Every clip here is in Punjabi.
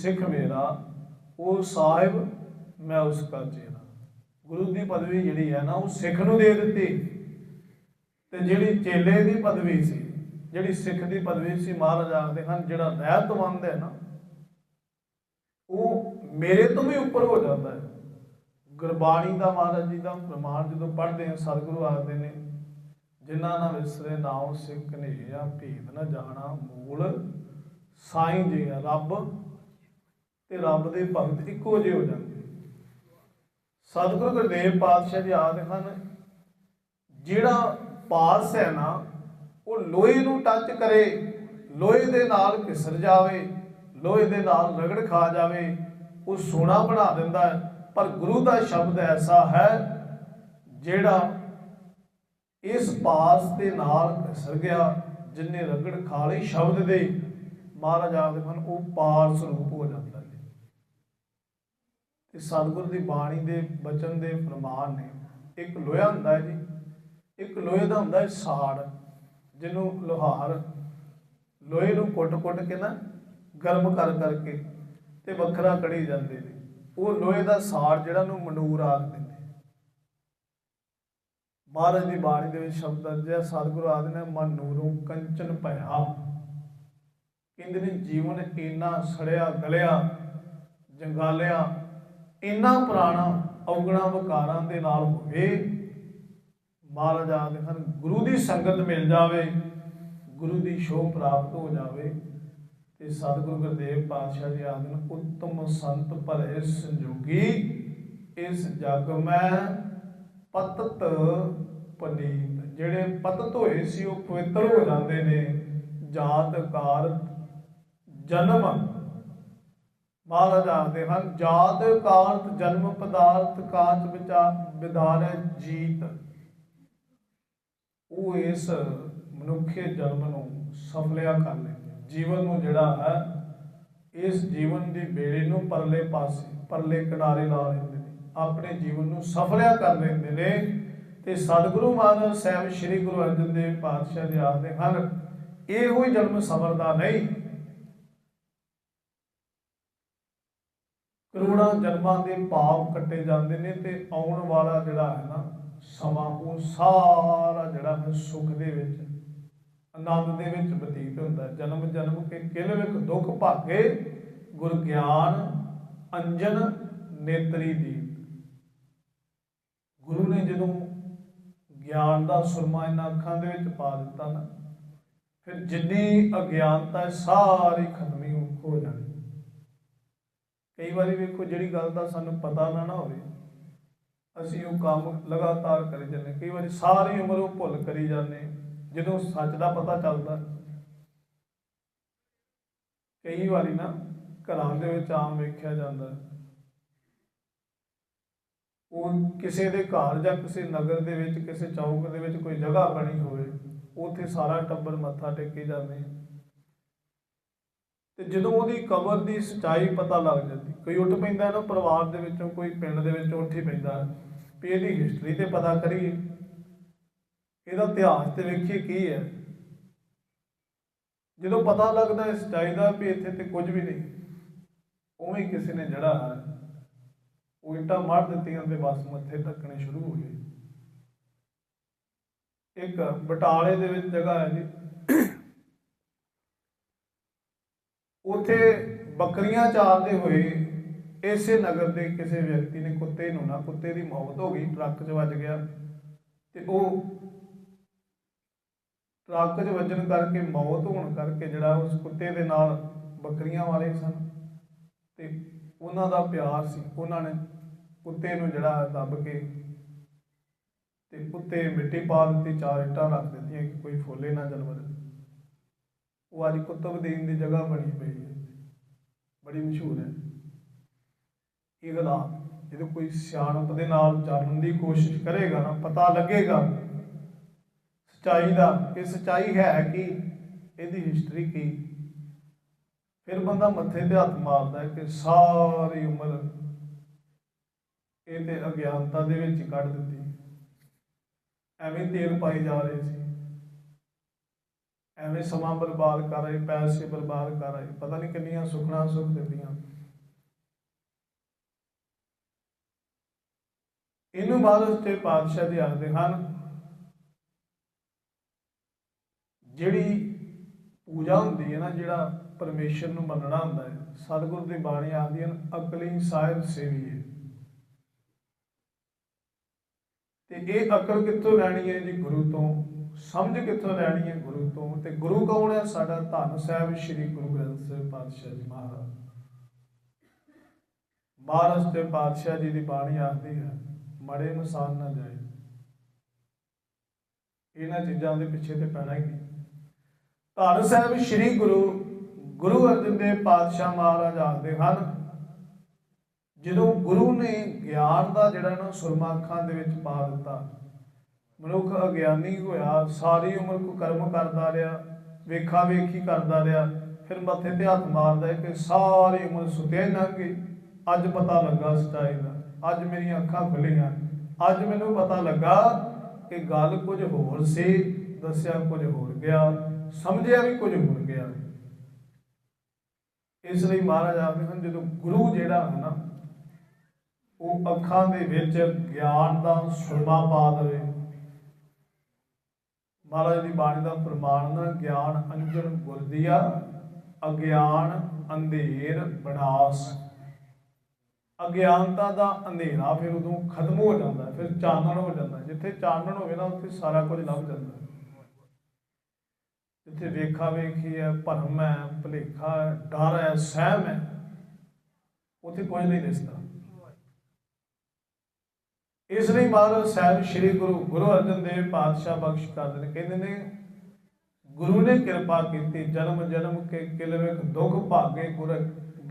ਸਿੱਖ ਮੇਰਾ, ਉਹ ਸਾਹਿਬ, ਮੈਂ ਉਸ ਕਾ ਚੇਲਾ ਗੁਰੂ ਦੀ ਪਦਵੀ ਜਿਹੜੀ ਹੈ ਨਾ, ਉਹ ਸਿੱਖ ਨੂੰ ਦੇ ਦਿੱਤੀ। ਤੇ ਜਿਹੜੀ ਚੇਲੇ ਦੀ ਪਦਵੀ ਸੀ, ਜਿਹੜੀ ਸਿੱਖ ਦੀ ਪਦਵੀ ਸੀ ਮਹਾਰਾਜ ਆਖਦੇ ਹਨ, ਜਿਹੜਾ ਰਹਿਤਵੰਦ ਹੈ ਨਾ, ਉਹ ਮੇਰੇ ਤੋਂ ਵੀ ਉੱਪਰ ਹੋ ਜਾਂਦਾ ਹੈ। ਗੁਰਬਾਣੀ ਦਾ ਮਹਾਰਾਜ ਜੀ ਦਾ ਪ੍ਰਮਾਣ ਜਦੋਂ ਪੜ੍ਹਦੇ ਹਾਂ ਸਤਿਗੁਰੂ ਆਖਦੇ ਨੇ, ਜਿਨ੍ਹਾਂ ਨਾਲ ਵਿਸਰੇ ਨਾਉ ਸਿੱਖ ਕਨੇਆ ਭੇਦ ਨਾ ਜਾਣਾ, ਮੂਲ ਸਾਈਂ ਜੀ ਰੱਬ। ਤੇ ਰੱਬ ਦੇ ਭਗਤ ਇੱਕੋ ਜਿਹੇ ਹੋ ਜਾਂਦੇ ਸਤਿਗੁਰੂ ਗੁਰਦੇਵ ਪਾਤਸ਼ਾਹ ਜੀ ਆਖਦੇ ਹਨ, ਜਿਹੜਾ ਪਾਸ ਹੈ ਨਾ, ਉਹ ਲੋਹੇ ਨੂੰ ਟੱਚ ਕਰੇ, ਲੋਹੇ ਦੇ ਨਾਲ ਘਿਸਰ ਜਾਵੇ, ਲੋਹੇ ਦੇ ਨਾਲ ਰਗੜ ਖਾ ਜਾਵੇ, ਉਹ ਸੋਨਾ ਬਣਾ ਦਿੰਦਾ ਹੈ। ਪਰ ਗੁਰੂ ਦਾ ਸ਼ਬਦ ਐਸਾ ਹੈ, ਜਿਹੜਾ ਇਸ ਪਾਸ ਦੇ ਨਾਲ ਘਿਸਰ ਗਿਆ, ਜਿੰਨੇ ਰਗੜ ਖਾ ਲਈ ਸ਼ਬਦ ਦੇ, ਮਹਾਰਾਜ ਆਖਦੇ ਹਨ, ਉਹ ਪਾਰ ਸਰੂਪ ਹੋ ਜਾਂਦਾ ਤੇ ਸਤਿਗੁਰ ਦੀ ਬਾਣੀ ਦੇ ਬਚਨ ਦੇ ਫਰਮਾਨ ਨੇ, ਇੱਕ ਲੋਹਾ ਹੁੰਦਾ ਹੈ ਜੀ, ਇੱਕ ਲੋਹੇ ਦਾ ਹੁੰਦਾ ਹੈ ਸਾੜ, ਜਿਹਨੂੰ ਲੋਹਾਰ, ਲੋਹੇ ਨੂੰ ਕੁੱਟ-ਕੁੱਟ ਕੇ ਨਾ ਗਰਮ ਕਰ ਕਰਕੇ ਤੇ ਵੱਖਰਾ ਕੜੀ ਜਾਂਦੇ ਨੇ। ਉਹ ਲੋਹੇ ਦਾ ਸਾੜ ਜਿਹੜਾ ਨੂੰ ਮਨੂਰ ਆਖਦੇ ਨੇ। ਮਹਾਰਾਜ ਦੀ ਬਾਣੀ ਦੇ ਵਿੱਚ ਸ਼ਬਦ ਅਜਿਹਾ ਸਤਿਗੁਰੂ ਆਖਦੇ ਨੇ, ਮਨ ਨੂਰੋਂ ਕੰਚਨ ਭਇਆ। ਕਹਿੰਦੇ ਨੇ, ਜੀਵਨ ਇੰਨਾ ਸੜਿਆ, ਗਲਿਆ, ਜੰਗਾਲਿਆ ਇੰਨਾ ਪੁਰਾਣਾ ਔਗਣਾ ਵਿਕਾਰਾਂ ਦੇ ਨਾਲ ਹੋਵੇ, ਮਹਾਰਾਜ ਆਖਦੇ ਹਨ, ਗੁਰੂ ਦੀ ਸੰਗਤ ਮਿਲ ਜਾਵੇ, ਗੁਰੂ ਦੀ ਸ਼ੋਭ ਪ੍ਰਾਪਤ ਹੋ ਜਾਵੇ, ਤੇ ਸਤਿਗੁਰੂ ਗੁਰਦੇਵ ਪਾਤਸ਼ਾਹ ਜੀ ਆਖਦੇ ਹਨ, ਉੱਤਮ ਸੰਤ ਭਰੇ ਸੰਜੋਗੀ, ਇਸ ਜਗ ਮੈਂ ਪਤਤ ਪਨੀਤ। ਜਿਹੜੇ ਪਤਤ ਹੋਏ ਸੀ, ਉਹ ਪਵਿੱਤਰ ਹੋ ਜਾਂਦੇ ਨੇ, ਜਾਤ ਕਾਰ ਜਨਮ ਮਹਾਰਾਜ ਆਖਦੇ ਹਨ, ਜਾਤ ਕਾਰਤ ਜਨਮ ਪਦਾਰਥ ਕਾਚ ਵਿਚਾਰ ਵਿਧਾਨ ਜੀਤ। ਉਹ ਇਸ ਮਨੁੱਖੇ ਜਨਮ ਨੂੰ ਸਫਲਿਆ ਕਰ ਲੈਂਦੇ ਜੀਵਨ ਨੂੰ ਜਿਹੜਾ ਹੈ, ਇਸ ਜੀਵਨ ਦੀ ਬੇੜੀ ਨੂੰ ਪਰਲੇ ਪਾਸੇ, ਪਰਲੇ ਕਿਨਾਰੇ ਲਾ ਲੈਂਦੇ ਨੇ। ਆਪਣੇ ਜੀਵਨ ਨੂੰ ਸਫਲਿਆ ਕਰ ਲੈਂਦੇ ਨੇ ਤੇ ਸਤਿਗੁਰੂ ਮਹਾਰਾਜ ਸਾਹਿਬ, ਸ੍ਰੀ ਗੁਰੂ ਅਰਜਨ ਦੇਵ ਪਾਤਸ਼ਾਹ ਜੀ ਆਖਦੇ ਹਨ, ਇਹੋ ਹੀ ਜਨਮ ਸਫਲਦਾ ਨਹੀਂ ਕਰੋੜਾਂ ਜਨਮਾਂ ਦੇ ਪਾਪ ਕੱਟੇ ਜਾਂਦੇ ਨੇ ਤੇ ਆਉਣ ਵਾਲਾ ਜਿਹੜਾ ਹੈ ਨਾ ਸਮਾਂ, ਉਹ ਸਾਰਾ ਜਿਹੜਾ ਹੈ ਸੁੱਖ ਦੇ ਵਿੱਚ, ਆਨੰਦ ਦੇ ਵਿੱਚ ਬਤੀਤ ਹੁੰਦਾ ਜਨਮ ਜਨਮ ਕੇ ਕਿਲ ਵਿਖ ਦੁੱਖ ਭਾਗੇ, ਗੁਰ ਗਿਆਨ ਅੰਜਨ ਨੇਤਰੀ ਦੀਪ। ਗੁਰੂ ਨੇ ਜਦੋਂ ਗਿਆਨ ਦਾ ਸੁਰਮਾ ਇਹਨਾਂ ਅੱਖਾਂ ਦੇ ਵਿੱਚ ਪਾ ਦਿੱਤਾ ਨਾ, ਫਿਰ ਜਿੰਨੀ ਅਗਿਆਨਤਾ ਹੈ, ਸਾਰੀ ਖਤਮ ਹੋ ਜਾਣੀ। ਕਈ ਵਾਰੀ ਵੇਖੋ, ਜਿਹੜੀ ਗੱਲ ਦਾ ਸਾਨੂੰ ਪਤਾ ਨਾ ਨਾ ਹੋਵੇ, ਅਸੀਂ ਉਹ ਕੰਮ ਲਗਾਤਾਰ ਕਰੀ ਜਾਂਦੇ ਕਈ ਵਾਰੀ ਸਾਰੀ ਉਮਰ ਉਹ ਭੁੱਲ ਕਰੀ ਜਾਂਦੇ ਜਦੋਂ ਸੱਚ ਦਾ ਪਤਾ ਚੱਲਦਾ। ਕਈ ਵਾਰੀ ਨਾ ਘਰਾਂ ਦੇ ਵਿੱਚ ਆਮ ਵੇਖਿਆ ਜਾਂਦਾ ਉਹ ਕਿਸੇ ਦੇ ਘਰ ਜਾਂ ਕਿਸੇ ਨਗਰ ਦੇ ਵਿੱਚ, ਕਿਸੇ ਚੌਕ ਦੇ ਵਿੱਚ ਕੋਈ ਜਗ੍ਹਾ ਬਣੀ ਹੋਵੇ, ਉੱਥੇ ਸਾਰਾ ਟੱਬਰ ਮੱਥਾ ਟੇਕੀ ਜਾਂਦੇ ਤੇ ਜਦੋਂ ਉਹਦੀ ਕਬਰ ਦੀ ਸਚਾਈ ਪਤਾ ਲੱਗ ਜਾਂਦੀ, ਕੋਈ ਉੱਠ ਪੈਂਦਾ ਨਾ ਪਰਿਵਾਰ ਦੇ ਵਿੱਚੋਂ, ਕੋਈ ਪਿੰਡ ਦੇ ਵਿੱਚੋਂ ਉੱਠ ਹੀ ਪੈਂਦਾ ਵੀ ਇਹਦੀ ਹਿਸਟਰੀ ਤੇ ਪਤਾ ਕਰੀਏ। ਇਹਦਾ ਇਤਿਹਾਸ ਤੇ ਵੇਖੀਏ ਕੀ ਹੈ। ਜਦੋਂ ਪਤਾ ਲੱਗਦਾ ਇਸ ਸਚਾਈ ਦਾ ਵੀ ਇੱਥੇ ਤੇ ਕੁਝ ਵੀ ਨਹੀਂ, ਉਵੇਂ ਕਿਸੇ ਨੇ ਜਿਹੜਾ ਹੈ। ਉਹ ਇੱਟਾਂ ਮਾਰ ਦਿੱਤੀਆਂ ਤੇ ਬਸ ਮੱਥੇ ਟੱਕਣੇ ਸ਼ੁਰੂ ਹੋ ਗਏ। ਇੱਕ ਬਟਾਲੇ ਦੇ ਵਿੱਚ ਜਗ੍ਹਾ ਹੈ ਜੀ ਉੱਥੇ ਬੱਕਰੀਆਂ ਚਾਰਦੇ ਹੋਏ ਇਸੇ ਨਗਰ ਦੇ ਕਿਸੇ ਵਿਅਕਤੀ ਨੇ ਕੁੱਤੇ ਨੂੰ ਨਾ, ਕੁੱਤੇ ਦੀ ਮੌਤ ਹੋ ਗਈ, ਟਰੱਕ 'ਚ ਵੱਜ ਗਿਆ ਤੇ ਉਹ ਟਰੱਕ 'ਚ ਵੱਜਣ ਕਰਕੇ ਮੌਤ ਹੋਣ ਕਰਕੇ ਜਿਹੜਾ ਉਸ ਕੁੱਤੇ ਦੇ ਨਾਲ ਬੱਕਰੀਆਂ ਵਾਲੇ ਸਨ ਤੇ ਉਹਨਾਂ ਦਾ ਪਿਆਰ ਸੀ। ਉਹਨਾਂ ਨੇ ਕੁੱਤੇ ਨੂੰ ਜਿਹੜਾ ਦੱਬ ਕੇ ਤੇ ਕੁੱਤੇ ਮਿੱਟੀ ਪਾ ਦਿੱਤੀ, ਚਾਰ ਇੱਟਾਂ ਰੱਖ ਦਿੱਤੀਆਂ ਕਿ ਕੋਈ ਫੋਲੇ ਨਾ ਜਾਨਵਰ ਉਹ ਅੱਜ ਕੁਤਬਦੀਨ ਦੀ ਜਗ੍ਹਾ ਬਣੀ ਪਈ ਹੈ। ਬੜੀ ਮਸ਼ਹੂਰ ਹੈ। ਇਹ ਗੱਲਾਂ ਜਦੋਂ ਕੋਈ ਸਿਆਣਪ ਦੇ ਨਾਲ ਜਾਣਨ ਦੀ ਕੋਸ਼ਿਸ਼ ਕਰੇਗਾ ਨਾ, ਪਤਾ ਲੱਗੇਗਾ। ਸਚਾਈ ਦਾ ਕਿ ਸਚਾਈ ਹੈ ਕੀ ਇਹਦੀ ਹਿਸਟਰੀ ਕੀ? ਫਿਰ ਬੰਦਾ ਮੱਥੇ ਤੇ ਹੱਥ ਮਾਰਦਾ ਹੈ ਕਿ ਸਾਰੀ ਉਮਰ ਇਹ ਤੇ ਅਗਿਆਨਤਾ ਦੇ ਵਿੱਚ ਕੱਢ ਦਿੱਤੀ। ਐਵੇਂ ਤੇਲ ਪਾਈ ਜਾ ਰਹੇ ਸੀ। ਐਵੇਂ ਸਮਾਂ ਬਰਬਾਦ ਕਰ ਰਹੇ ਪੈਸੇ ਬਰਬਾਦ ਕਰ ਰਹੇ ਪਤਾ ਨਹੀਂ ਕਿੰਨੀਆਂ ਸੁਖਣਾ ਸੁਖ ਦਿੰਦੀਆਂ। ਇਹਨੂੰ ਬਾਅਦ ਤੇ ਪਾਤਸ਼ਾਹ ਜੀ ਆਖਦੇ ਹਨ, ਜਿਹੜੀ ਪੂਜਾ ਹੁੰਦੀ ਹੈ ਨਾ, ਜਿਹੜਾ ਪਰਮੇਸ਼ਰ ਨੂੰ ਮੰਨਣਾ ਹੁੰਦਾ ਹੈ, ਸਤਿਗੁਰ ਦੀ ਬਾਣੀ ਆਖਦੀ ਹਨ ਅਕਲੀ ਸਾਹਿਬ ਸੇਵੀਏ। ਤੇ ਇਹ ਅਕਲ ਕਿੱਥੋਂ ਲੈਣੀ ਹੈ ਜੀ ਗੁਰੂ ਤੋਂ? ਸਮਝ ਕਿੱਥੋਂ ਲੈਣੀ ਹੈ ਗੁਰੂ ਤੋਂ? ਤੇ ਗੁਰੂ ਕੌਣ ਹੈ? ਸਾਡਾ ਧੰਨ ਸਾਹਿਬ ਸ੍ਰੀ ਗੁਰੂ ਗ੍ਰੰਥ ਸਾਹਿਬ ਪਾਤਸ਼ਾਹ ਜੀ ਮਹਾਰਾਜ। ਮਹਾਰਾਜ ਤੇ ਪਾਤਸ਼ਾਹ ਜੀ ਦੀ ਬਾਣੀ ਆਖਦੀ ਹੈ, ਮੜੇ ਨੁਕਸਾਨ ਨਾ ਜਾਏ। ਇਹਨਾਂ ਚੀਜ਼ਾਂ ਦੇ ਪਿੱਛੇ ਤੇ ਪੈਣਾ ਹੀ ਨਹੀਂ। ਧੰਨ ਸਾਹਿਬ ਸ੍ਰੀ ਗੁਰੂ ਗੁਰੂ ਅਰਜਨ ਦੇਵ ਪਾਤਸ਼ਾਹ ਮਹਾਰਾਜ ਆਖਦੇ ਹਨ, ਜਦੋਂ ਗੁਰੂ ਨੇ ਗਿਆਨ ਦਾ ਜਿਹੜਾ ਨਾ ਸੁਰਮਾ ਅੱਖਾਂ ਦੇ ਵਿੱਚ ਪਾ ਦਿੱਤਾ ਮਨੁੱਖ ਅਗਿਆਨੀ ਹੋਇਆ, ਸਾਰੀ ਉਮਰ ਕੋ ਕਰਮ ਕਰਦਾ ਰਿਹਾ, ਵੇਖਾ ਵੇਖੀ ਕਰਦਾ ਰਿਹਾ, ਫਿਰ ਮੱਥੇ ਤੇ ਹੱਥ ਮਾਰਦਾ ਕਿ ਸਾਰੀ ਉਮਰ ਸੁਤਿਆ ਹੀ ਲੰਘ ਗਈ। ਅੱਜ ਪਤਾ ਲੱਗਾ ਸੱਚਾਈ ਦਾ, ਅੱਜ ਮੇਰੀਆਂ ਅੱਖਾਂ ਖੁੱਲੀਆਂ ਅੱਜ ਮੈਨੂੰ ਪਤਾ ਲੱਗਾ ਕਿ ਗੱਲ ਕੁਝ ਹੋਰ ਸੀ, ਦੱਸਿਆ ਕੁਝ ਹੋਰ ਗਿਆ, ਸਮਝਿਆ ਵੀ ਕੁਝ ਹੋਰ ਗਿਆ। ਇਸ ਲਈ ਮਹਾਰਾਜ ਆਖਦੇ ਹਨ ਜਦੋਂ ਗੁਰੂ ਜਿਹੜਾ ਹੈ ਨਾ, ਉਹ ਅੱਖਾਂ ਦੇ ਵਿੱਚ ਗਿਆਨ ਦਾ ਸੁਰਮਾ ਪਾ ਦੇਵੇ ਮਹਾਰਾਜ ਦੀ ਬਾਣੀ ਦਾ ਪ੍ਰਮਾਣ, ਗਿਆਨ, ਅੰਜਨ, ਗੁਰਦੀਆ, ਅਗਿਆਨ, ਅੰਧੇਰ, ਬਨਾਸ। ਅਗਿਆਨਤਾ ਦਾ ਅੰਧੇਰਾ ਫਿਰ ਉਦੋਂ ਖਤਮ ਹੋ ਜਾਂਦਾ, ਫਿਰ ਚਾਨਣ ਹੋ ਜਾਂਦਾ। ਜਿੱਥੇ ਚਾਨਣ ਹੋਵੇ ਨਾ, ਉੱਥੇ ਸਾਰਾ ਕੁਝ ਲੱਭ ਜਾਂਦਾ। ਜਿੱਥੇ ਵੇਖਾ ਵੇਖੀ ਹੈ, ਭਰਮ ਹੈ, ਭੁਲੇਖਾ ਹੈ, ਡਰ ਹੈ, ਸਹਿਮ ਹੈ, ਉੱਥੇ ਕੁਝ ਨਹੀਂ ਦਿਸਦਾ। ਇਸ ਲਈ ਮਹਾਰਾਜ ਸਾਹਿਬ ਸ੍ਰੀ ਗੁਰੂ ਗੁਰੂ ਅਰਜਨ ਦੇਵ ਪਾਤਸ਼ਾਹ ਬਖਸ਼ ਕਰਦੇ ਨੇ। ਕਹਿੰਦੇ ਨੇ, ਗੁਰੂ ਨੇ ਕਿਰਪਾ ਕੀਤੀ, ਜਨਮ ਜਨਮ ਕੇ ਕਿਲ ਵਿਖ ਦੁਖ ਭਾਗੇ ਗੁਰ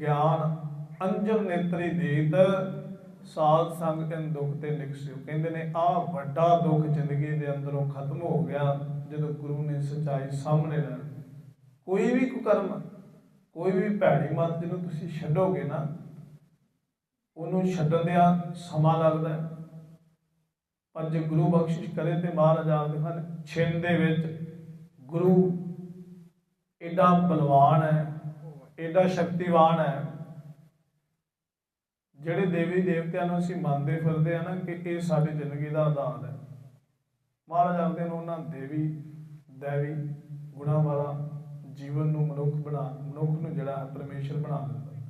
ਗਿਆਨ ਅੰਜਨ ਨੇਤਰੀ ਦੇਤ, ਸਾਧ ਸੰਗ ਤਨ ਦੁਖ ਤੇ ਨਿਕਸਿਓ ਕਹਿੰਦੇ ਨੇ ਆ ਵੱਡਾ ਦੁੱਖ ਜ਼ਿੰਦਗੀ ਦੇ ਅੰਦਰੋਂ ਖਤਮ ਹੋ ਗਿਆ ਜਦੋਂ ਗੁਰੂ ਨੇ ਸਚਾਈ ਸਾਹਮਣੇ ਲੈ ਕੋਈ ਵੀ ਕੁਕਰਮ, ਕੋਈ ਵੀ ਭੈੜੀ ਮਤ ਜਿਹਨੂੰ ਤੁਸੀਂ ਛੱਡੋਗੇ ਨਾ, ਉਹਨੂੰ ਛੱਡਣ ਦਾ ਸਮਾਂ ਲੱਗਦਾ ਹੈ। ਪਰ ਜੇ ਗੁਰੂ ਬਖਸ਼ਿਸ਼ ਕਰੇ ਤੇ ਮਹਾਰਾਜ ਆਖਦੇ ਹਨ, ਛਿੰਨ ਦੇ ਵਿੱਚ ਗੁਰੂ ਐਡਾ ਬਲਵਾਨ ਹੈ ਐਡਾ ਸ਼ਕਤੀਵਾਨ ਹੈ। ਜਿਹੜੇ ਦੇਵੀ ਦੇਵਤਿਆਂ ਨੂੰ ਅਸੀਂ ਮੰਨਦੇ ਫਿਰਦੇ ਆ ਨਾ ਕਿ ਇਹ ਸਾਡੀ ਜ਼ਿੰਦਗੀ ਦਾ ਆਧਾਰ ਹੈ। ਮਹਾਰਾਜ ਆਖਦੇ ਨੇ ਉਹਨਾਂ ਦੇਵੀ ਦੇਵੀ ਗੁਣਾਂ ਵਾਲਾ ਜੀਵਨ ਨੂੰ ਮਨੁੱਖ ਬਣਾ, ਮਨੁੱਖ ਨੂੰ ਜਿਹੜਾ ਹੈ, ਪਰਮੇਸ਼ਰ ਬਣਾ ਦਿੰਦਾ ਹੈ।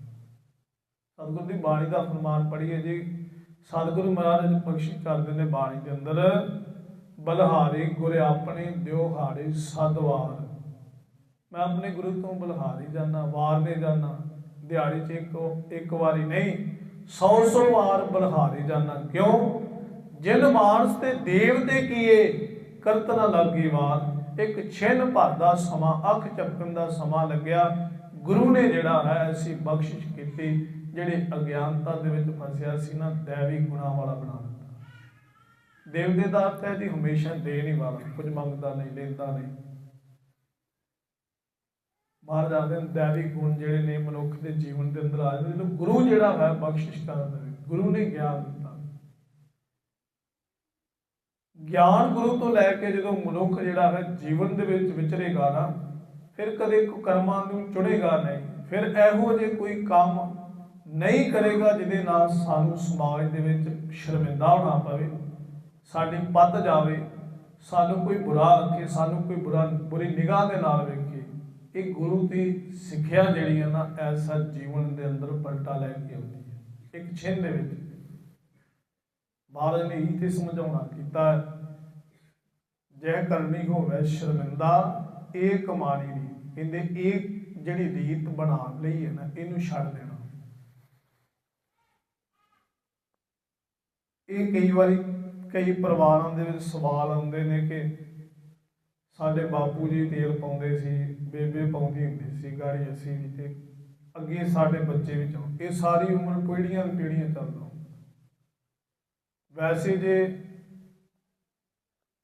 ਸਤਿਗੁਰ ਦੀ ਬਾਣੀ ਦਾ ਫਰਮਾਨ ਪੜ੍ਹੀਏ ਜੀ ਸਤਿਗੁਰੂ ਮਹਾਰਾਜ ਬਖਸ਼ਿਸ਼ ਕਰਦੇ ਨੇ ਬਾਣੀ ਦੇ ਅੰਦਰ, ਬਲਹਾਰੇ ਗੁਰ ਆਪਣੇ ਦਿਓ ਹਾਰੇ ਸਦਵਾਰ ਮੈਂ ਆਪਣੇ ਗੁਰੂ ਤੋਂ ਬਲਹਾਰੀ ਜਾਣਾ ਵਾਰ ਨੇ ਜਾਣਾ ਦਿਹਾੜੀ 'ਚ ਇੱਕ ਇੱਕ ਵਾਰੀ ਨਹੀਂ 100 100 ਵਾਰ ਬਲਹਾਰੀ ਜਾਣਾ ਕਿਉਂ? ਜਿਨ ਮਾਨਸ ਤੇ ਦੇਵ ਦੇ ਕੀਏ ਕਰਤ ਨਾ ਲੱਗੀ ਵਾਰ, ਇੱਕ ਛਿਨ ਭਰ ਦਾ ਸਮਾਂ, ਅੱਖ ਚਪਕਣ ਦਾ ਸਮਾਂ ਲੱਗਿਆ ਗੁਰੂ ਨੇ ਜਿਹੜਾ ਹੈ, ਅਸੀਂ ਬਖਸ਼ਿਸ਼ ਕੀਤੀ, ਜਿਹੜੇ ਅਗਿਆਨਤਾ ਦੇ ਵਿੱਚ ਫਸਿਆ ਸੀ ਨਾ, ਦੇਵੀ ਗੁਣਾ ਵਾਲਾ ਬਣਾ ਦਿੱਤਾ। ਦੇਵ ਦੇ ਦਾ ਅਰਥ ਹੈ ਜੀ, ਹਮੇਸ਼ਾ ਦੇਣ ਹੀ ਵਾਲਾ, ਕੁਝ ਮੰਗਦਾ ਨਹੀਂ, ਲੈਂਦਾ ਨਹੀਂ। ਮਹਾਰਾਜ ਆਖਦੇ ਨੇ ਦੇਵੀ ਗੁਣ ਜਿਹੜੇ ਨੇ ਮਨੁੱਖ ਦੇ ਜੀਵਨ ਦੇ ਅੰਦਰ ਆ ਜਾਂਦੇ ਨੇ ਗੁਰੂ ਜਿਹੜਾ ਹੈ, ਬਖਸ਼ਿਸ਼ ਕਰਦਾ ਹੈ ਗੁਰੂ ਨੇ ਗਿਆਨ ਦਿੱਤਾ। ਗਿਆਨ ਗੁਰੂ ਤੋਂ ਲੈ ਕੇ ਜਦੋਂ ਮਨੁੱਖ ਜਿਹੜਾ ਹੈ, ਜੀਵਨ ਦੇ ਵਿੱਚ ਵਿਚਰੇਗਾ ਨਾ ਫਿਰ ਕਦੇ ਕਰਮਾਂ ਨੂੰ ਚੁਣੇਗਾ ਨਹੀਂ। ਫਿਰ ਇਹੋ ਜਿਹੇ ਕੋਈ ਕੰਮ ਨਹੀਂ ਕਰੇਗਾ ਜਿਹਦੇ ਨਾਲ ਸਾਨੂੰ ਸਮਾਜ ਦੇ ਵਿੱਚ ਸ਼ਰਮਿੰਦਾ ਹੋਣਾ ਪਵੇ ਸਾਡੀ ਪੱਤ ਜਾਵੇ ਸਾਨੂੰ ਕੋਈ ਬੁਰਾ ਆਖੇ ਸਾਨੂੰ ਕੋਈ ਬੁਰਾ ਬੁਰੀ ਨਿਗਾਹ ਦੇ ਨਾਲ ਵੇਖੇ। ਇਹ ਗੁਰੂ ਦੀ ਸਿੱਖਿਆ ਜਿਹੜੀ ਹੈ ਨਾ ਐਸਾ ਜੀਵਨ ਦੇ ਅੰਦਰ ਪਲਟਾ ਲੈ ਕੇ ਆਉਂਦੀ ਹੈ ਇੱਕ ਛਿੰਨ ਦੇ ਵਿੱਚ ਮਹਾਰਾਜ ਨੇ ਇਹ ਤੇ ਸਮਝਾਉਣਾ ਕੀਤਾ ਹੈ, ਜੈ ਕਰਨੀ ਹੋਵੇ ਸ਼ਰਮਿੰਦਾ ਇਹ ਕਮਾਣੀ ਦੀ ਕਹਿੰਦੇ ਇਹ ਜਿਹੜੀ ਰੀਤ ਬਣਾ ਲਈ ਹੈ ਨਾ, ਇਹਨੂੰ ਛੱਡ ਦੇਣਾ। ਇਹ ਕਈ ਵਾਰੀ ਕਈ ਪਰਿਵਾਰਾਂ ਦੇ ਵਿੱਚ ਸਵਾਲ ਆਉਂਦੇ ਨੇ ਕਿ ਸਾਡੇ ਬਾਪੂ ਜੀ ਤੇਲ ਪਾਉਂਦੇ ਸੀ, ਬੇਬੇ ਪਾਉਂਦੀ ਹੁੰਦੀ ਸੀ ਗਾੜੀ ਅਸੀਂ ਵੀ ਤੇ ਅੱਗੇ ਸਾਡੇ ਬੱਚੇ ਵੀ ਚਾਹੁੰ ਇਹ ਸਾਰੀ ਉਮਰ ਪੀੜ੍ਹੀਆਂ ਦੀ ਪੀੜ੍ਹੀਆਂ ਚੱਲਦਾ ਵੈਸੇ ਜੇ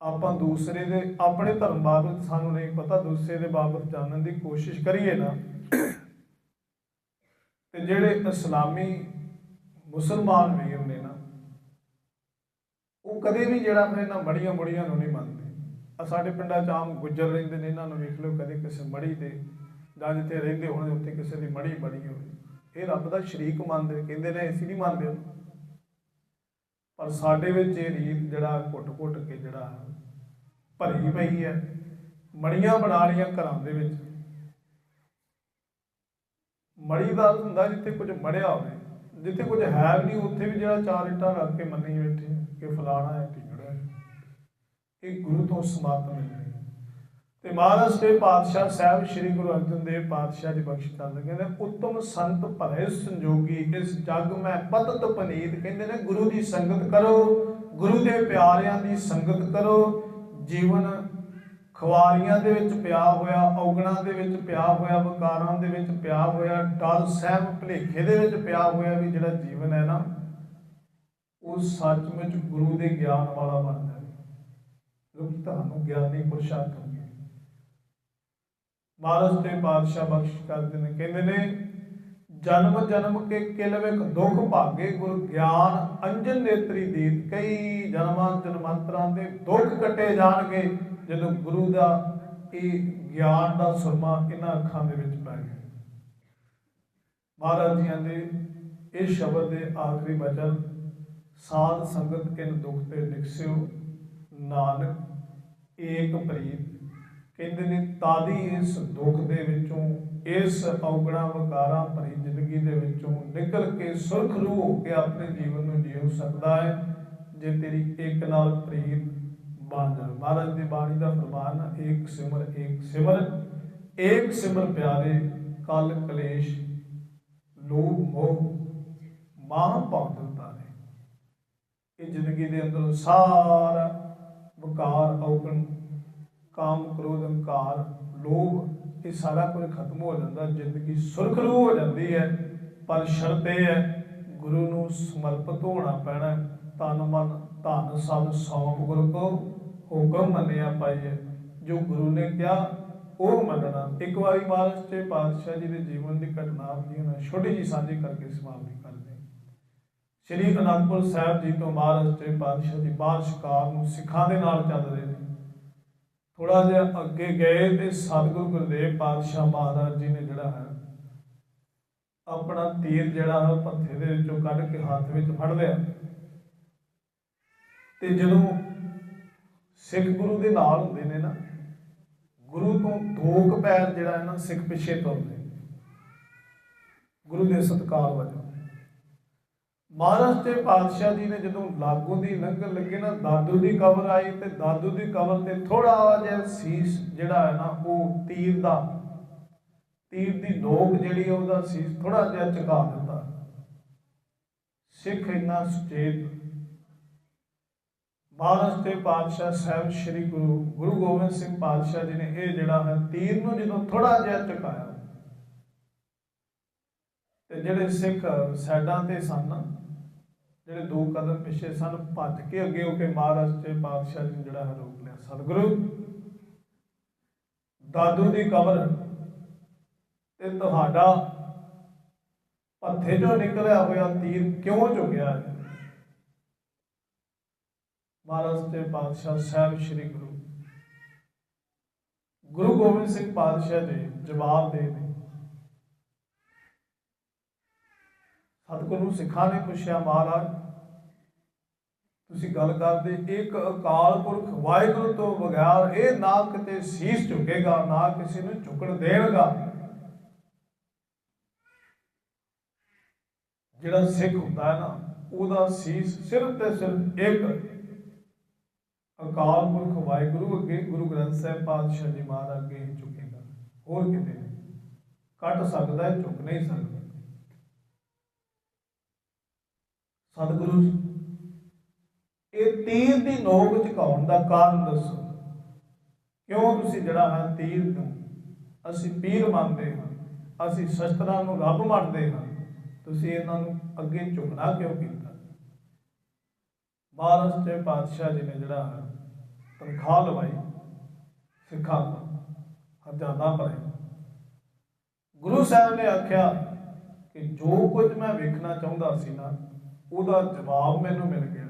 ਆਪਾਂ ਦੂਸਰੇ ਦੇ, ਆਪਣੇ ਧਰਮ ਬਾਬਤ ਸਾਨੂੰ ਨਹੀਂ ਪਤਾ, ਦੂਸਰੇ ਦੇ ਬਾਬਤ ਜਾਣਨ ਦੀ ਕੋਸ਼ਿਸ਼ ਕਰੀਏ ਨਾ। ਤੇ ਜਿਹੜੇ ਇਸਲਾਮੀ ਮੁਸਲਮਾਨ ਵੀਰ ਨੇ ਨਾ, ਉਹ ਕਦੇ ਵੀ ਜਿਹੜਾ ਆਪਣੇ ਨਾ ਬੜੀਆਂ ਬੜੀਆਂ ਨੂੰ ਨਹੀਂ ਮੰਨਦੇ। ਆ ਸਾਡੇ ਪਿੰਡਾਂ ਚ ਆਮ ਗੁੱਜਰ ਰਹਿੰਦੇ ਨੇ, ਇਹਨਾਂ ਨੂੰ ਵੇਖ ਲਓ ਕਦੇ ਕਿਸੇ ਮੜੀ ਤੇ, ਜਾਂ ਜਿੱਥੇ ਰਹਿੰਦੇ ਹੋਣ ਉੱਥੇ ਕਿਸੇ ਦੀ ਮੜੀ ਬਣੀ ਹੋਵੇ। ਇਹ ਰੱਬ ਦਾ ਸ਼ਰੀਕ ਮੰਨਦੇ, ਕਹਿੰਦੇ ਨੇ ਅਸੀਂ ਨਹੀਂ ਮੰਨਦੇ। ਪਰ ਸਾਡੇ ਵਿੱਚ ਇਹ ਰੀਤ ਜਿਹੜਾ ਘੁੱਟ-ਘੁੱਟ ਕੇ ਜਿਹੜਾ ਭਰੀ ਪਈ ਹੈ। ਮੜੀਆਂ ਬਣਾ ਲਈਆਂ ਘਰਾਂ ਦੇ ਵਿੱਚ। ਮੜੀ ਦਾ ਹੁੰਦਾ ਜਿੱਥੇ ਕੁਝ ਮੜਿਆ ਹੋਵੇ। ਜਿੱਥੇ ਕੁਝ ਹੈ ਵੀ ਨਹੀਂ, ਉੱਥੇ ਵੀ ਜਿਹੜਾ ਚਾਰ ਇੱਟਾਂ ਰੱਖ ਕੇ ਮੰਨੀ ਬੈਠੇ ਕਿ ਫਲਾਣਾ ਹੈ, ਢਿੰਗੜਾ ਹੈ। ਇਹ ਗੁਰੂ ਤੋਂ ਸਮਾਤ ਮਿਲਦੀ ਤੇ ਮਹਾਰਾਜ ਦੇ ਪਾਤਸ਼ਾਹ ਸਾਹਿਬ, ਸ੍ਰੀ ਗੁਰੂ ਅਰਜਨ ਦੇਵ ਪਾਤਸ਼ਾਹ ਜੀ ਬਖਸ਼ ਕਰਦੇ ਕਹਿੰਦੇ, ਉਤਮ ਸੰਤ ਭਲੇ ਸੰਜੋਗੀ, ਇਸ ਜਗ ਮੈਂ ਪਤਤ ਪਨੀਤ, ਕਹਿੰਦੇ ਨੇ, ਗੁਰੂ ਦੀ ਸੰਗਤ ਕਰੋ, ਗੁਰੂ ਦੇ ਪਿਆਰਿਆਂ ਦੀ ਸੰਗਤ ਕਰੋ ਜੀਵਨ ਖੁਆਰੀਆਂ ਦੇ ਵਿੱਚ ਪਿਆ ਹੋਇਆ, ਔਗਣਾ ਦੇ ਵਿੱਚ ਪਿਆ ਹੋਇਆ, ਵਿਕਾਰਾਂ ਦੇ ਵਿੱਚ ਪਿਆ ਹੋਇਆ, ਡਰ, ਸਹਿਮ, ਭੁਲੇਖੇ ਦੇ ਵਿੱਚ ਪਿਆ ਹੋਇਆ ਵੀ ਜਿਹੜਾ ਜੀਵਨ ਹੈ ਨਾ, ਉਹ ਸੱਚਮੁੱਚ ਗੁਰੂ ਦੇ ਗਿਆਨ ਵਾਲਾ ਬਣਦਾ ਹੈ। ਲੋਕ ਤੁਹਾਨੂੰ ਗਿਆਨੀ ਪੁਰਸ਼ ਆਖਣਗੇ ਮਹਾਰਾਜ ਤੇ ਪਾਤਸ਼ਾਹ ਬਖਸ਼ ਕਰਦੇ ਨੇ। ਕਹਿੰਦੇ ਨੇ ਜਨਮ ਜਨਮ ਕੇ ਕਿਲ ਵਿਖ ਭਾਗੇ ਗੁਰ ਗਿਆਨ ਅੰਜਨ ਨੇਤਰੀ ਦੀਤ ਕਈ ਜਨਮਾਂ ਜਨਮਾਂਤਰਾਂ ਦੇ ਦੁੱਖ ਕੱਟੇ ਜਾਣਗੇ। ਜਦੋਂ ਗੁਰੂ ਦਾ ਇਹ ਗਿਆਨ ਦਾ ਸੁਰਮਾ ਇਹਨਾਂ ਅੱਖਾਂ ਦੇ ਵਿੱਚ ਪੈ ਗਿਆ। ਮਹਾਰਾਜ ਜੀਆਂ ਦੇ ਇਸ ਸ਼ਬਦ ਦੇ ਆਖਰੀ ਬਚਨ ਸਾਧ ਸੰਗਤ ਕਿਨ ਦੁਖ ਤੇ ਨਿਕਸਿਓ, ਨਾਨਕ ਏਕ ਪ੍ਰੀਤ ਕਹਿੰਦੇ ਨੇ, ਤਾਦੀ ਇਸ ਦੁੱਖ ਦੇ ਵਿੱਚੋਂ, ਇਸ ਔਗਣਾ ਵਕਾਰਾਂ ਭਰੀ ਜ਼ਿੰਦਗੀ ਦੇ ਵਿੱਚੋਂ ਨਿਕਲ ਕੇ ਸੁਰਖਰੂ ਹੋ ਕੇ ਆਪਣੇ ਜੀਵਨ ਨੂੰ ਜੀਉ ਸਕਦਾ ਹੈ। ਜੇ ਤੇਰੀ ਇੱਕ ਨਾਲ ਪ੍ਰੀਤ ਬਣ ਜਾਵੇ। ਮਹਾਰਾਜ ਦੀ ਬਾਣੀ ਦਾ ਫਰਮਾਨ ਹੈ ਏਕ ਸਿਮਰ ਏਕ ਸਿਮਰ ਏਕ ਸਿਮਰ ਪਿਆਰੇ, ਕਲ ਕਲੇਸ਼, ਲੋਭ, ਮੋਹ, ਮਾਹ ਭਗਤ ਤਾਰੇ। ਇਹ ਜ਼ਿੰਦਗੀ ਦੇ ਅੰਦਰ ਸਾਰਾ ਵਿਕਾਰ ਔਗਣ ਕਾਮ, ਕ੍ਰੋਧ ਹੰਕਾਰ ਲੋਭ ਇਹ ਸਾਰਾ ਕੁਝ ਖਤਮ ਹੋ ਜਾਂਦਾ, ਜ਼ਿੰਦਗੀ ਸੁਰਖਰੂ ਹੋ ਜਾਂਦੀ ਹੈ। ਪਰ ਸ਼ਰਤ ਇਹ ਹੈ, ਗੁਰੂ ਨੂੰ ਸਮਰਪਿਤ ਹੋਣਾ ਪੈਣਾ ਹੈ। ਤਨ ਮਨ, ਧਨ, ਸਭ, ਸੌਂਪ, ਗੁਰੂ ਕੋ ਹੁਕਮ ਮੰਨਿਆ ਪਾਈਏ। ਜੋ ਗੁਰੂ ਨੇ ਕਿਹਾ, ਉਹ ਮੰਨਣਾ। ਇੱਕ ਵਾਰੀ ਮਹਾਰਾਜ ਤੇ ਪਾਤਸ਼ਾਹ ਜੀ ਦੇ ਜੀਵਨ ਦੀ ਘਟਨਾ ਜੀ ਉਹਨਾਂ ਛੋਟੀ ਜੀ ਸਾਂਝੀ ਕਰਕੇ ਸਮਾਪਤੀ ਕਰਦੇ ਸ਼੍ਰੀ ਅਨੰਦਪੁਰ ਸਾਹਿਬ ਜੀ ਤੋਂ ਮਹਾਰਾਜ ਤੇ ਪਾਤਸ਼ਾਹ ਜੀ ਬਾਹਰ ਸ਼ਿਕਾਰ ਨੂੰ ਸਿੱਖਾਂ ਦੇ ਨਾਲ ਚੱਲ ਰਹੇ ਨੇ। ਥੋੜਾ ਜਿਹਾ ਅੱਗੇ ਗਏ ਤੇ ਸਤਿਗੁਰੂ ਗੁਰਦੇਵ ਪਾਤਸ਼ਾਹ ਮਹਾਰਾਜ ਜੀ ਨੇ ਜਿਹੜਾ ਹੈ ਆਪਣਾ ਤੀਰ ਜਿਹੜਾ ਹੈ ਪੱਥੇ ਦੇ ਵਿੱਚੋਂ ਕੱਢ ਕੇ ਹੱਥ ਵਿੱਚ ਫੜ ਲਿਆ। ਤੇ ਜਦੋਂ ਸਿੱਖ ਗੁਰੂ ਦੇ ਨਾਲ ਹੁੰਦੇ ਨੇ ਨਾ, ਗੁਰੂ ਤੋਂ ਦੋ ਕੁ ਪੈਰ ਜਿਹੜਾ ਹੈ ਨਾ ਸਿੱਖ ਪਿੱਛੇ ਤੁਰਦੇ ਗੁਰੂ ਦੇ ਸਤਕਾਰ ਵਜੋਂ। ਮਹਾਰਾਜ ਤੇ ਪਾਤਸ਼ਾਹ ਜੀ ਨੇ ਜਦੋਂ ਲਾਗੂ ਦੀ ਲੰਘਣ ਲੱਗੇ ਨਾ, ਦਾਦੂ ਦੀ ਕਬਰ ਆਈ ਤੇ ਦਾਦੂ ਦੀ ਕਬਰ ਤੇ ਥੋੜਾ ਜਿਹਾ ਸੀਸ ਜਿਹੜਾ ਹੈ ਨਾ, ਉਹ ਤੀਰ ਦਾ, ਤੀਰ ਦੀ ਨੋਕ ਜਿਹੜੀ ਉਹਦਾ ਸੀਸ ਥੋੜਾ ਜਿਹਾ ਝੁਕਾ ਦਿੱਤਾ। ਸਿੱਖ ਇੰਨਾ ਸੁਚੇਤ। ਮਹਾਰਾਜ ਤੇ ਪਾਤਸ਼ਾਹ ਸਾਹਿਬ ਸ੍ਰੀ ਗੁਰੂ ਗੁਰੂ ਗੋਬਿੰਦ ਸਿੰਘ ਪਾਤਸ਼ਾਹ ਜੀ ਨੇ ਇਹ ਜਿਹੜਾ ਹੈ, ਤੀਰ ਨੂੰ ਜਦੋਂ ਥੋੜਾ ਜਿਹਾ ਝੁਕਾਇਆ, ਤੇ ਜਿਹੜੇ ਸਿੱਖ ਸਾਈਡਾਂ ਤੇ ਸਨ ਜਿਹੜੇ ਦੋ ਕਦਮ ਪਿੱਛੇ ਸਨ, ਭੱਜ ਕੇ ਅੱਗੇ ਹੋ ਕੇ ਮਹਾਰਾਜ ਤੇ ਪਾਤਸ਼ਾਹ ਜੀ ਨੇ ਜਿਹੜਾ ਹੈ ਰੋਕ ਲਿਆ। ਸਤਿਗੁਰੂ, ਦਾਦੂ ਦੀ ਕਬਰ ਤੇ ਤੁਹਾਡਾ ਪੱਥੇ ਜੋ ਨਿਕਲਿਆ ਹੋਇਆ ਤੀਰ ਕਿਉਂ ਝੁਕਿਆ ਹੈ ਮਹਾਰਾਜ ਤੇ ਪਾਤਸ਼ਾਹ ਸਾਹਿਬ ਸ੍ਰੀ ਗੁਰੂ। ਗੁਰੂ ਗੋਬਿੰਦ ਸਿੰਘ ਪਾਤਸ਼ਾਹ ਜੀ ਜਵਾਬ ਦੇ ਦੇ ਸਤਿਗੁਰੂ ਸਿੱਖਾਂ ਨੇ ਪੁੱਛਿਆ, ਮਹਾਰਾਜ, ਤੁਸੀਂ ਗੱਲ ਕਰਦੇ, ਇੱਕ ਅਕਾਲ ਪੁਰਖ ਵਾਹਿਗੁਰੂ ਤੋਂ ਬਗੈਰ ਇਹ ਨਾ ਕਿਤੇ ਸੀਸ ਝੁਕੇਗਾ, ਨਾ ਕਿਸੇ ਨੂੰ ਝੁਕਣ ਦੇਵੇਗਾ ਜਿਹੜਾ ਸਿੱਖ ਹੁੰਦਾ ਹੈ ਨਾ, ਉਹਦਾ ਸੀਸ ਸਿਰਫ ਤੇ ਸਿਰਫ ਇੱਕ ਅਕਾਲ ਪੁਰਖ ਵਾਹਿਗੁਰੂ ਅੱਗੇ, ਗੁਰੂ ਗ੍ਰੰਥ ਸਾਹਿਬ ਪਾਤਸ਼ਾਹ ਜੀ ਮਹਾਰਾਜ ਅੱਗੇ ਹੀ ਝੁਕੇਗਾ। ਹੋਰ ਕਿਤੇ ਨਹੀਂ। ਕੱਟ ਸਕਦਾ ਹੈ, ਝੁਕ ਨਹੀਂ ਸਕਦਾ। ਸਤਿਗੁਰੂ ਇਹ ਤੀਰ ਦੀ ਨੋਕ ਝੁਕਾਉਣ ਦਾ ਕਾਰਨ ਦੱਸੋ। ਕਿਉਂ ਤੁਸੀਂ ਜਿਹੜਾ ਹੈ ਤੀਰ ਨੂੰ ਅਸੀਂ ਪੀਰ ਮੰਨਦੇ ਹਾਂ, ਅਸੀਂ ਸ਼ਸਤਰਾਂ ਨੂੰ ਰੱਬ ਮੰਨਦੇ ਹਾਂ, ਤੁਸੀਂ ਇਹਨਾਂ ਨੂੰ ਅੱਗੇ ਝੁਕਣਾ ਕਿਉਂ ਕੀਤਾ? ਮਹਾਰਾਜ ਤੇ ਪਾਤਸ਼ਾਹ ਜੀ ਨੇ ਜਿਹੜਾ ਹੈ ਤਨਖਾਹ ਲਵਾਈ, ਸਿੱਖਾਂ ਤੋਂ ਹਜ਼ਾਰਾਂ ਭਰੇ ਗੁਰੂ ਸਾਹਿਬ ਨੇ ਆਖਿਆ ਕਿ ਜੋ ਕੁਝ ਮੈਂ ਵੇਖਣਾ ਚਾਹੁੰਦਾ ਸੀ ਨਾ ਉਹਦਾ ਜਵਾਬ ਮੈਨੂੰ ਮਿਲ ਗਿਆ।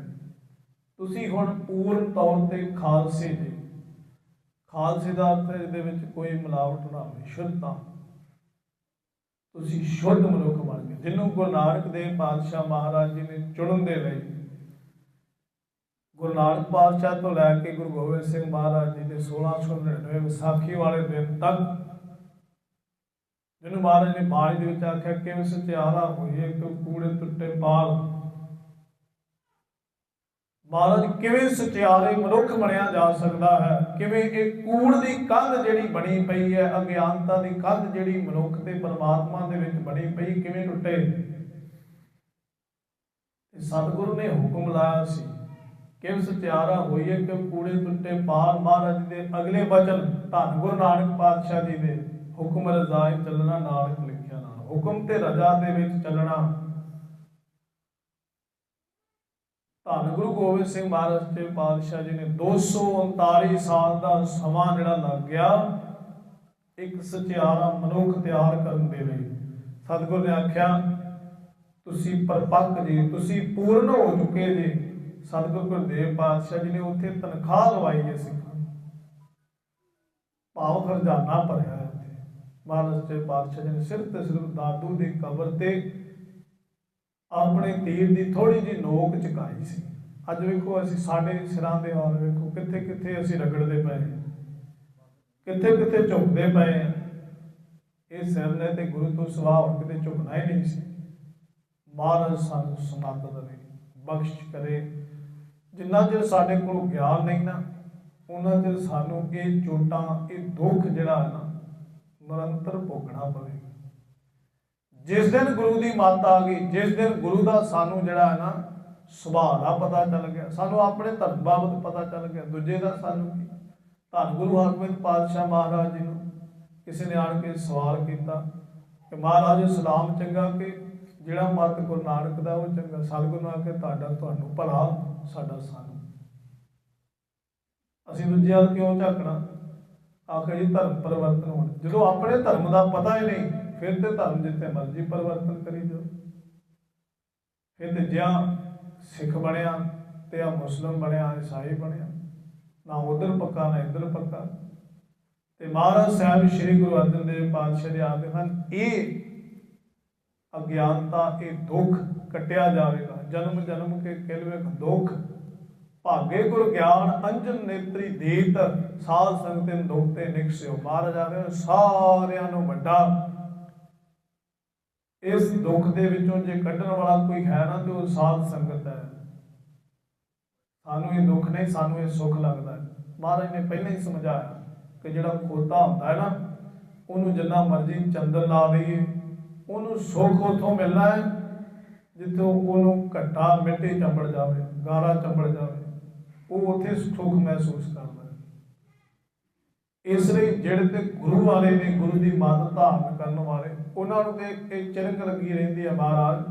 ਤੁਸੀਂ ਹੁਣ ਪੂਰਨ ਤੌਰ ਤੇ ਖਾਲਸੇ ਜੀ ਖਾਲਸੇ ਦਾ ਅਰਥ ਇਹਦੇ ਵਿੱਚ ਕੋਈ ਮਿਲਾਵਟ ਨਾ ਹੋਵੇ, ਸ਼ੁੱਧਤਾ। ਤੁਸੀਂ ਸ਼ੁੱਧ ਮਨੁੱਖ ਬਣ ਗਏ। ਜਿਹਨੂੰ ਗੁਰੂ ਨਾਨਕ ਦੇਵ ਪਾਤਸ਼ਾਹ ਮਹਾਰਾਜ ਜੀ ਨੇ ਚੁਣਨ ਦੇ ਲਈ ਗੁਰੂ ਨਾਨਕ ਪਾਤਸ਼ਾਹ ਤੋਂ ਲੈ ਕੇ ਗੁਰੂ ਗੋਬਿੰਦ ਸਿੰਘ ਮਹਾਰਾਜ ਜੀ ਦੇ 1699 ਵਿਸਾਖੀ ਵਾਲੇ ਦਿਨ ਤੱਕ, ਜਿਹਨੂੰ ਮਹਾਰਾਜ ਨੇ ਬਾਣੀ ਦੇ ਵਿੱਚ ਆਖਿਆ, ਕਿਵੇਂ ਸਚਿਆਰਾ ਹੋਈਏ ਕਿ ਕੂੜੇ ਟੁੱਟੇ ਪਾਲ। ਮਹਾਰਾਜ, ਕਿਵੇਂ ਸਚਿਆਰੇ ਮਨੁੱਖ ਬਣਿਆ ਜਾ ਸਕਦਾ ਹੈ? ਕਿਵੇਂ ਇਹ ਕੂੜ ਦੀ ਕੰਧ ਜਿਹੜੀ ਬਣੀ ਪਈ ਹੈ, ਅਗਿਆਨਤਾ ਦੀ ਕੰਧ ਜਿਹੜੀ ਮਨੁੱਖ ਤੇ ਪਰਮਾਤਮਾ ਦੇ ਵਿੱਚ ਬਣੀ ਪਈ, ਕਿਵੇਂ ਟੁੱਟੇ? ਸਤਿਗੁਰੂ ਨੇ ਹੁਕਮ ਲਾਇਆ ਸੀ, ਕਿਵੇਂ ਸਚਿਆਰਾ ਹੋਈਏ ਕਿ ਕੂੜੇ ਟੁੱਟੇ ਪਾਲ ਮਹਾਰਾਜ ਦੇ ਅਗਲੇ ਵਚਨ ਧੰਨ ਗੁਰੂ ਨਾਨਕ ਪਾਤਸ਼ਾਹ ਜੀ ਦੇ ਹੁਕਮ ਰਜ਼ਾਏ ਚੱਲਣਾ, ਨਾਨਕ ਲਿਖਿਆ ਨਾਲ। ਹੁਕਮ ਤੇ ਰਜ਼ਾ ਦੇ ਵਿੱਚ ਚੱਲਣਾ ਧੰਨ ਗੁਰੂ ਗੋਬਿੰਦ ਸਿੰਘ ਮਹਾਰਾਜ ਤੇ ਪਾਤਸ਼ਾਹ ਜੀ ਨੇ 239 ਸਾਲ ਦਾ ਸਮਾਂ ਜਿਹੜਾ ਲੱਗ ਗਿਆ, ਇੱਕ ਸਚਿਆਰਾ ਮਨੁੱਖ ਤਿਆਰ ਕਰਨ ਦੇ ਲਈ। ਸਤਿਗੁਰ ਨੇ ਆਖਿਆ, ਤੁਸੀਂ ਪਰਪੱਕ ਜੀ, ਤੁਸੀਂ ਪੂਰਨ ਹੋ ਚੁੱਕੇ ਜੀ। ਸਤਿਗੁਰ ਗੁਰਦੇਵ ਪਾਤਸ਼ਾਹ ਜੀ ਨੇ ਉੱਥੇ ਤਨਖਾਹ ਲਵਾਈ ਹੈ ਸਿੱਖਾਂ। ਭਾਵ ਖਰਜਾਨਾ ਭਰਿਆ ਮਹਾਰਾਜ ਤੇ ਪਾਤਸ਼ਾਹ ਜੀ ਨੇ ਸਿਰਫ ਤੇ ਸਿਰਫ ਦਾਦੂ ਦੀ ਕਬਰ ਤੇ ਆਪਣੇ ਤੀਰ ਦੀ ਥੋੜੀ ਜਿਹੀ ਨੋਕ ਝੁਕਾਈ ਸੀ। ਅੱਜ ਵੇਖੋ ਅਸੀਂ ਸਾਡੇ ਸਿਰਾਂ ਦੇ ਹਾਲ ਵੇਖੋ ਕਿੱਥੇ ਕਿੱਥੇ ਅਸੀਂ ਰਗੜਦੇ ਪਏ ਕਿੱਥੇ ਕਿੱਥੇ ਝੁਕਦੇ ਪਏ ਹਾਂ। ਇਹ ਸਿਰ ਨੇ ਤੇ ਗੁਰੂ ਤੋਂ ਸਿਵਾ ਹੋਰ ਕਿਤੇ ਝੁਕਣਾ ਹੀ ਨਹੀਂ ਸੀ। ਮਹਾਰਾਜ ਸਾਨੂੰ ਸਮਤ ਦੇਵੇ ਬਖਸ਼ ਕਰੇ। ਜਿੰਨਾ ਚਿਰ ਸਾਡੇ ਕੋਲ ਗਿਆਨ ਨਹੀਂ ਨਾ ਉਹਨਾਂ ਚਿਰ ਸਾਨੂੰ ਇਹ ਚੋਟਾਂ, ਇਹ ਦੁੱਖ ਜਿਹੜਾ ਨਾ ਨਿਰੰਤਰ ਭੋਗਣਾ ਪਵੇਗਾ ਜਿਸ ਦਿਨ ਗੁਰੂ ਦੀ ਮੱਤ ਆ ਗਈ, ਜਿਸ ਦਿਨ ਗੁਰੂ ਦਾ ਸਾਨੂੰ ਜਿਹੜਾ ਹੈ ਨਾ ਸੁਭਾਅ ਦਾ ਪਤਾ ਚੱਲ ਗਿਆ, ਸਾਨੂੰ ਆਪਣੇ ਧਰਮ ਬਾਬਤ ਪਤਾ ਚੱਲ ਗਿਆ, ਦੂਜੇ ਦਾ ਸਾਨੂੰ ਕੀ? ਧੰਨ ਗੁਰੂ ਹਰਗੋਬਿੰਦ ਪਾਤਸ਼ਾਹ ਮਹਾਰਾਜ ਜੀ ਨੂੰ ਕਿਸੇ ਨੇ ਆਣ ਕੇ ਸਵਾਲ ਕੀਤਾ ਕਿ ਮਹਾਰਾਜ ਸਲਾਮ ਚੰਗਾ ਕਿ ਜਿਹੜਾ ਮਤ ਗੁਰੂ ਨਾਨਕ ਦਾ ਉਹ ਚੰਗਾ, ਸਤਿਗੁਰੂ ਨਾਲ ਕਿ ਤੁਹਾਡਾ, ਤੁਹਾਨੂੰ ਭਲਾ, ਸਾਡਾ ਸਾਨੂੰ। ਅਸੀਂ ਦੂਜਿਆਂ ਨੂੰ ਕਿਉਂ ਝਾਕਣਾ? ਆਖਰ ਜੀ ਧਰਮ ਪਰਿਵਰਤਨ ਹੋਣ। ਜਦੋਂ ਆਪਣੇ ਧਰਮ ਦਾ ਪਤਾ ਹੀ ਨਹੀਂ ਫਿਰ ਤੇ ਧਰਮ ਜਿੱਥੇ ਮਰਜ਼ੀ ਪਰਿਵਰਤਨ ਕਰੀ ਜਾਓ। ਫਿਰ ਤੇ ਜਿਆ ਸਿੱਖ ਬਣਿਆ, ਤੇ ਆ ਮੁਸਲਮ ਬਣਿਆ, ਈਸਾਈ ਬਣਿਆ, ਨਾ ਉਧਰ ਪੱਕਾ, ਨਾ ਇੱਧਰ ਪੱਕਾ। ਤੇ ਮਹਾਰਾਜ ਸਾਹਿਬ ਸ੍ਰੀ ਗੁਰੂ ਅਰਜਨ ਦੇਵ ਪਾਤਸ਼ਾਹ ਜੀ ਆਖਦੇ ਹਨ, ਇਹ ਅਗਿਆਨਤਾ, ਇਹ ਦੁੱਖ ਕਟਿਆ ਜਾਵੇਗਾ। ਜਨਮ ਜਨਮ ਕੇ ਕਿਲਵੇ ਦੁੱਖ। ਭਾਗੇ ਗੁਰ ਗਿਆਨ ਅੰਜਨ ਨੇਤਰੀ ਦੇਤ, ਸਾਧ ਸੰਗਤਿਨ ਦੁੱਖ ਤੇ ਨਿਕਸਿਓ ਮਹਾਰਾਜ ਆਖਦੇ ਸਾਰਿਆਂ ਨੂੰ ਵੱਡਾ ਇਸ ਦੁੱਖ ਦੇ ਵਿੱਚੋਂ ਜੇ ਕੱਢਣ ਵਾਲਾ ਕੋਈ ਹੈ ਨਾ ਤੇ ਉਹ ਸਾਧ ਸੰਗਤ ਹੈ। ਸਾਨੂੰ ਇਹ ਦੁੱਖ ਨਹੀਂ, ਸਾਨੂੰ ਇਹ ਸੁੱਖ ਲੱਗਦਾ ਮਹਾਰਾਜ ਨੇ ਪਹਿਲਾਂ ਹੀ ਸਮਝਾਇਆ ਕਿ ਜਿਹੜਾ ਖੋਤਾ ਹੁੰਦਾ ਹੈ ਨਾ, ਉਹਨੂੰ ਜਿੰਨਾ ਮਰਜ਼ੀ ਚੰਦਨ ਲਾ ਦਈਏ, ਉਹਨੂੰ ਸੁੱਖ ਉਥੋਂ ਮਿਲਣਾ ਹੈ, ਜਿੱਥੋਂ ਉਹਨੂੰ ਘੱਟਾ ਮਿੱਟੀ ਚੰਬੜ ਜਾਵੇ, ਗਾਰਾ ਚੰਬੜ ਜਾਵੇ, ਉਹ ਉੱਥੇ ਸੁੱਖ ਮਹਿਸੂਸ ਕਰਦਾ ਹੈ। ਇਸ ਲਈ ਜਿਹੜੇ ਤੇ ਗੁਰੂ ਵਾਲੇ ਨੇ ਗੁਰੂ ਦੀ ਮੱਤ ਧਾਰਨ ਕਰਨ ਵਾਲੇ ਉਹਨਾਂ ਨੂੰ ਦੇਖ ਕੇ ਚਿਰਕ ਲੱਗੀ ਰਹਿੰਦੀ ਹੈ ਮਹਾਰਾਜ।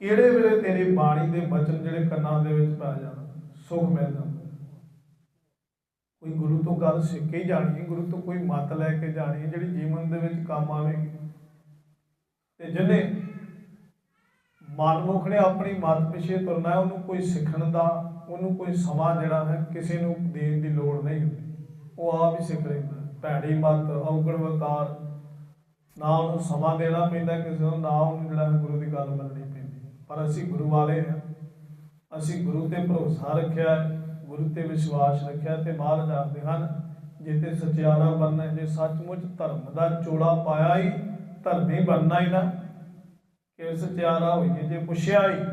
ਕਿਹੜੇ ਵੇਲੇ ਤੇਰੀ ਬਾਣੀ ਦੇ ਬਚਨ ਜਿਹੜੇ ਕੰਨਾਂ ਦੇ ਵਿੱਚ ਪੈ ਜਾਣ, ਸੁਖ ਮਿਲ ਜਾਂਦਾ ਕੋਈ ਗੁਰੂ ਤੋਂ ਗੱਲ ਸਿੱਖ ਕੇ ਜਾਣੀ ਹੈ, ਗੁਰੂ ਤੋਂ ਕੋਈ ਮੱਤ ਲੈ ਕੇ ਜਾਣੀ ਹੈ, ਜਿਹੜੀ ਜੀਵਨ ਦੇ ਵਿੱਚ ਕੰਮ ਆਵੇਗੀ। ਤੇ ਜਿਹਨੇ ਮਨਮੁਖ ਨੇ ਆਪਣੀ ਮੱਤ ਪਿੱਛੇ ਤੁਰਨਾ ਉਹਨੂੰ ਕੋਈ ਸਿੱਖਣ ਦਾ, ਉਹਨੂੰ ਕੋਈ ਸਮਾਂ ਜਿਹੜਾ ਹੈ, ਕਿਸੇ ਨੂੰ ਦੇਣ ਦੀ ਲੋੜ ਨਹੀਂ ਹੁੰਦੀ। ਉਹ ਆਪ ਹੀ ਸਿੱਖ ਲੈਂਦਾ ਹੈ। ਭੈੜੀ ਮੱਤ ਔਗਣ ਵਕਾਰ ਨਾ ਉਹਨੂੰ ਸਮਾਂ ਦੇਣਾ ਪੈਂਦਾ ਕਿਸੇ ਨੂੰ, ਨਾ ਉਹਨੂੰ ਜਿਹੜਾ ਹੈ ਗੁਰੂ ਦੀ ਗੱਲ ਮੰਨਣੀ ਪੈਂਦੀ। ਪਰ ਅਸੀਂ ਗੁਰੂ ਵਾਲੇ ਹਾਂ। ਅਸੀਂ ਗੁਰੂ ਤੇ ਭਰੋਸਾ ਰੱਖਿਆ, ਗੁਰੂ ਤੇ ਵਿਸ਼ਵਾਸ ਰੱਖਿਆ ਤੇ ਮਹਾਰਾਜ ਆਖਦੇ ਹਨ ਜੇ ਸਚਿਆਰਾ ਬਣਨਾ, ਜੇ ਸੱਚਮੁੱਚ ਧਰਮ ਦਾ ਚੋਲਾ ਪਾਇਆ ਹੀ, ਧਰਮੀ ਬਣਨਾ ਹੀ ਨਾ। ਕਿ ਸਚਿਆਰਾ ਹੋਈਏ, ਜੇ ਪੁੱਛਿਆ ਹੀ,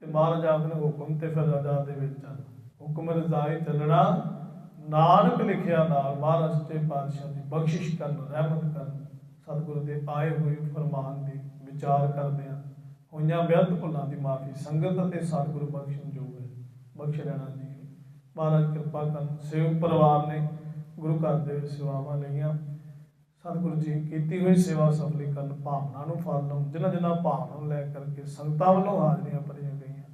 ਤੇ ਮਹਾਰਾਜ ਆਖਦੇ ਹੁਕਮ ਤੇ ਫਿਰ ਰਜ਼ਾ ਦੇ ਵਿੱਚ ਚੱਲ। ਹੁਕਮ ਰਜ਼ਾਈ ਚੱਲਣਾ। ਨਾਨਕ ਲਿਖਿਆ ਨਾਲ ਮਹਾਰਾਜ ਤੇ ਪਾਤਸ਼ਾਹ ਦੀ ਬਖਸ਼ਿਸ਼ ਕਰਨ, ਰਹਿਮਤ ਕਰਨ। ਸਤਿਗੁਰੂ ਦੇ ਆਏ ਹੋਏ ਫਰਮਾਨ ਦੀ ਵਿਚਾਰ ਕਰਦੇ ਆ ਹੋਈਆਂ ਬੇਅੰਤ ਭੁੱਲਾਂ ਦੀ ਮਾਫੀ, ਸੰਗਤ ਅਤੇ ਸਤਿਗੁਰੂ ਬਖਸ਼ਣ ਜੋਗ ਹੈ। ਬਖਸ਼ ਲੈਣਾ ਜੀ। ਮਹਾਰਾਜ ਕਿਰਪਾ ਕਰਨ। ਸੇਵਕ ਪਰਿਵਾਰ ਨੇ ਗੁਰੂ ਘਰ ਦੇ ਸੇਵਾਵਾਂ ਲਈਆਂ। ਸਤਿਗੁਰੂ ਜੀ ਕੀਤੀ ਹੋਈ ਸੇਵਾ ਸਫਲੀ ਕਰਨ ਭਾਵਨਾ ਨੂੰ ਫਲ ਲਓ ਜਿਨ੍ਹਾਂ ਜਿਨ੍ਹਾਂ ਭਾਵਨਾ ਨੂੰ ਲੈ ਕਰਕੇ ਸੰਗਤਾਂ ਵੱਲੋਂ ਹਾਜ਼ਰੀਆਂ ਭਰੀਆਂ ਗਈਆਂ।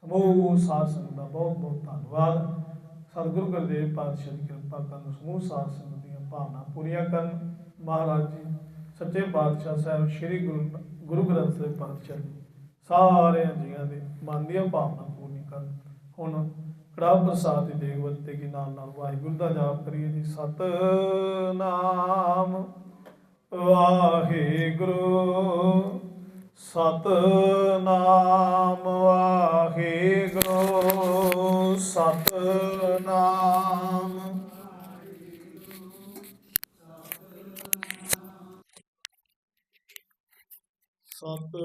ਸਮੂਹ ਸਾਧ ਸੰਗਤ ਦਾ ਬਹੁਤ ਬਹੁਤ ਧੰਨਵਾਦ। ਸਤਿਗੁਰੂ ਗੁਰਦੇਵ ਪਾਤਸ਼ਾਹ ਦੀ ਕਿਰਪਾ ਕਰਨ ਸਮੂਹ ਸਾਧ ਸੰਗਤ ਦੀਆਂ ਭਾਵਨਾ ਪੂਰੀਆਂ ਕਰਨ। ਮਹਾਰਾਜ ਜੀ, ਸੱਚੇ ਪਾਤਸ਼ਾਹ ਸਾਹਿਬ, ਸ੍ਰੀ ਗੁਰੂ ਗੁਰੂ ਗ੍ਰੰਥ ਸਾਹਿਬ ਪਾਤਸ਼ਾਹ ਜੀ, ਸਾਰਿਆਂ ਜੀਆਂ ਦੇ ਮਨ ਦੀਆਂ ਭਾਵਨਾ ਪੂਰੀਆਂ ਕਰਨ। ਹੁਣ ਕੜਾ ਪ੍ਰਸਾਦ ਦੀ ਦੇਗ ਵਰਤੇ ਕੀ ਨਾਲ ਨਾਲ ਵਾਹਿਗੁਰੂ ਦਾ ਜਾਪ ਕਰੀਏ ਜੀ। ਸਤ ਨਾਮ ਵਾਹਿਗੁਰੂ ਸਤ ਨਾਮ ਵਾਹਿਗੁਰੂ, ਸਤਨਾਮ ਨਾਮ ਸਤ